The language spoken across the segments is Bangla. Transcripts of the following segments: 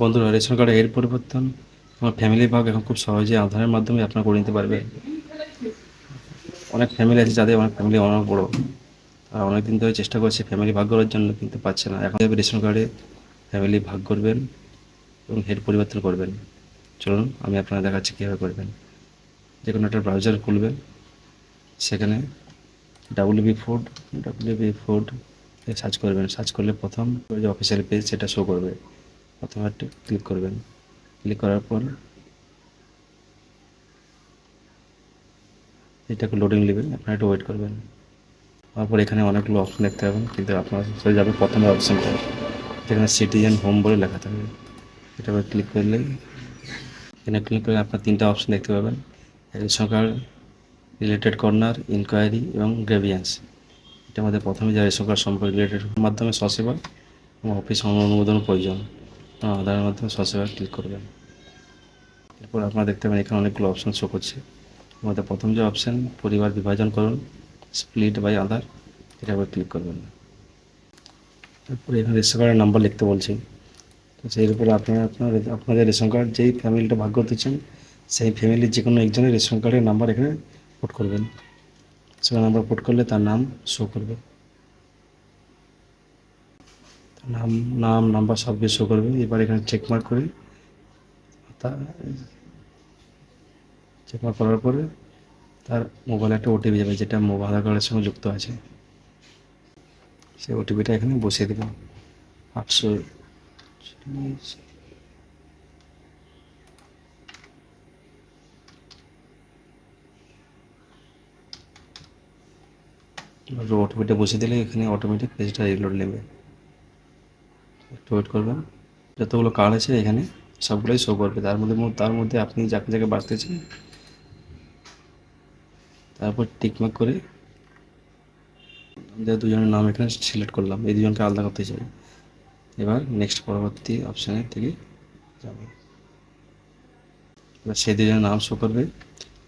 বন্ধুরা রেশন কার্ডে এর পরিবর্তন। আমার ফ্যামিলি ভাগ এখন খুব সহজে আধারের মাধ্যমে আপনারা করে নিতে পারবে। অনেক ফ্যামিলি আছে যাদের অনেক ফ্যামিলি অনেক বড়। তারা অনেক দিন ধরে চেষ্টা করছে ফ্যামিলি ভাগ করার জন্য, কিন্তু পাচ্ছে না। এখন রেশন কার্ডে ফ্যামিলি ভাগ করবেন এবং হেড পরিবর্তন করবেন। চলুন, আমি আপনারা দেখাচ্ছি কীভাবে করবেন। যে কোনো একটা ব্রাউজার খুলবেন। সেখানে W B food W B food search করবেন। সার্চ করলে প্রথম যে অফিসিয়াল পেজ সেটা শো করবে। প্রথমে একটা ক্লিক করবেন। ক্লিক করার পর এটাকে লোডিং নেবেন, আপনারা একটু ওয়েট করবেন। তারপর এখানে অনেকগুলো অপশন দেখতে পাবেন, কিন্তু আপনার চলে যাবে প্রথমের অপশানটা যেখানে সিটিজেন হোম বলে লেখা থাকবে। এটা ক্লিক করলেই এখানে ক্লিক করলে আপনার তিনটা অপশন দেখতে পাবেন। কার্ড রিলেটেড কর্নার ইনকোয়ারি এবং গ্রেভিয়েন্স এটার মধ্যে প্রথমে যে রেশন কার্ড সম্পর্কে রিলেটেড মাধ্যমে সসেবা এবং অফিস অনুমোদন প্রয়োজন। আধারের মাধ্যমে সসেবা ক্লিক করবেন। এরপর আপনারা দেখতে পাবেন এখানে অনেকগুলো অপশন শো করছে। আমাদের প্রথম যে অপশন পরিবার বিভাজন করুন স্প্লিট বাই আধার এটা আবার ক্লিক করবেন তারপরে এখানে রেশন কার্ডের নাম্বার লিখতে বলছি। তো সেই উপরে আপনারা, আপনার, আপনাদের রেশন কার্ড যেই ফ্যামিলিটা ভাগ করতে চান সেই ফ্যামিলির যে কোনো একজনের রেশন কার্ডের নাম্বার এখানে পুট করবেন। সেই নাম্বার পুট করলে তার নাম শো করবে। নাম নাম, নাম্বার সব কিছু করবে। এবার এখানে চেক মার্ক করে। তা চেক মার্ক করার পরে তার মোবাইলে একটা ওটিপি যাবে, যেটা মোবাইল কার্ডের সঙ্গে যুক্ত আছে। সেই ওটিপিটা এখানে বসিয়ে দেবেন আটশো ওটিপিটা বসিয়ে দিলে এখানে অটোমেটিক পেজটা রিলোড নেবে। একটু ওয়েট করবেন। যতগুলো কার্ড আছে এখানে, সবগুলোই শো করবে। তার মধ্যে তার মধ্যে আপনি যাকে যাকে বাঁচতে চান, তারপর টিকমার্ক করে আমাদের দুজনের নাম এখানে সিলেক্ট করলাম। এই দুজনকে আলাদা করতে চাই। এবার নেক্সট পরবর্তী অপশানের থেকে যাবে। এবার সেই দুজনের নাম শো করবে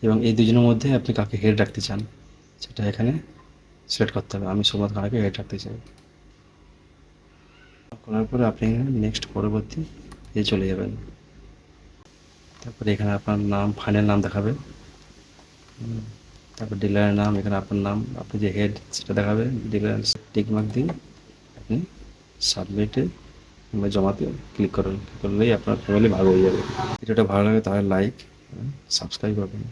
এবং এই দুজনের মধ্যে আপনি কাকে হেড রাখতে চান, সেটা এখানে সিলেক্ট করতে হবে। আমি সোমনাথ খানাকে হেড রাখতে চাই। করার পরে আপনি নেক্সট পরবর্তী এ চলে যাবেন। তারপরে এখানে আপনার নাম ফাইনাল নাম দেখাবে। তারপর ডিলারের নাম, এখানে আপনার নাম, আপনি যে হেড সেটা দেখাবে। ডিলার টিক মার্ক দিন আপনি সাবমিটে কিংবা জমাতে ক্লিক করুন। করলেই আপনার ফ্যামিলি ভাগ হয়ে যাবে। ভিডিওটা ভালো লাগে তাহলে লাইক সাবস্ক্রাইব করবেন।